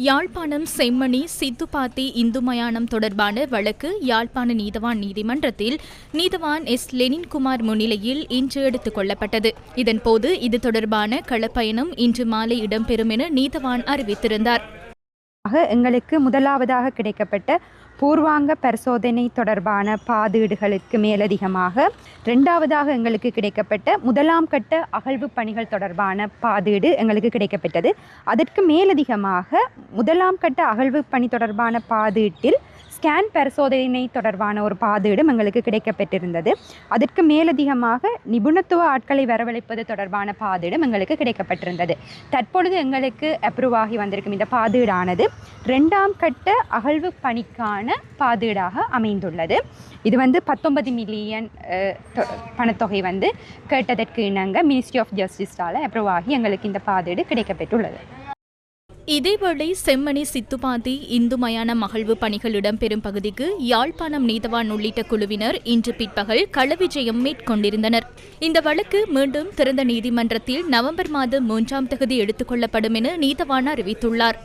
யாழ்ப்பாணம் செம்மணி சித்துப்பாத்தி இந்து மயானம் தொடர்பான வழக்கு யாழ்ப்பாண நீதவான் நீதிமன்றத்தில் நீதவான் எஸ். லெனின்குமார் முன்னிலையில் இன்று எடுத்துக் கொள்ளப்பட்டது. இதன்போது இது தொடர்பான களப்பயணம் இன்று மாலை இடம்பெறும் என நீதவான் அறிவித்திருந்தார். ஆக எங்களுக்கு முதலாவதாக கிடைக்கப்பட்ட பூர்வாங்க பரிசோதனை தொடர்பான பாதீடுகளுக்கு மேலதிகமாக ரெண்டாவதாக எங்களுக்கு கிடைக்கப்பட்ட முதலாம் கட்ட அகழ்வு பணிகள் தொடர்பான பாதீடு எங்களுக்கு கிடைக்கப்பட்டது. அதற்கு மேலதிகமாக முதலாம் கட்ட அகழ்வு பணி தொடர்பான பாதீட்டில் ஸ்கேன் பரிசோதனை தொடர்பான ஒரு பாதீடும் எங்களுக்கு கிடைக்கப்பட்டிருந்தது. அதற்கு மேலதிகமாக நிபுணத்துவ ஆட்களை வரவழைப்பது தொடர்பான பாதீடும் எங்களுக்கு கிடைக்கப்பட்டிருந்தது. தற்பொழுது எங்களுக்கு அப்ரூவ் ஆகி வந்திருக்கும் இந்த பாதீடானது ரெண்டாம் கட்ட அகழ்வு பணிக்கான பாதீடாக அமைந்துள்ளது. இது வந்து பத்தொன்பது மில்லியன் தொ- பணத்தொகை வந்து கேட்டதற்கு இணங்க மினிஸ்ட்ரி ஆஃப் ஜஸ்டிஸால் அப்ரூவ் ஆகி எங்களுக்கு இந்த பாதீடு கிடைக்கப்பெற்றுள்ளது. இதேவேளை செம்மணி சித்துபாதி இந்து மயான மகிழ்வு பணிகள் இடம்பெறும் பகுதிக்கு யாழ்ப்பாணம் நீதவான் உள்ளிட்ட குழுவினர் இன்று பிற்பகல் களவிஜயம் மேற்கொண்டிருந்தனர். இந்த வழக்கு மீண்டும் திறந்த நீதிமன்றத்தில் நவம்பர் மாதம் மூன்றாம் தகுதி எடுத்துக் கொள்ளப்படும் என நீதவான் அறிவித்துள்ளார்.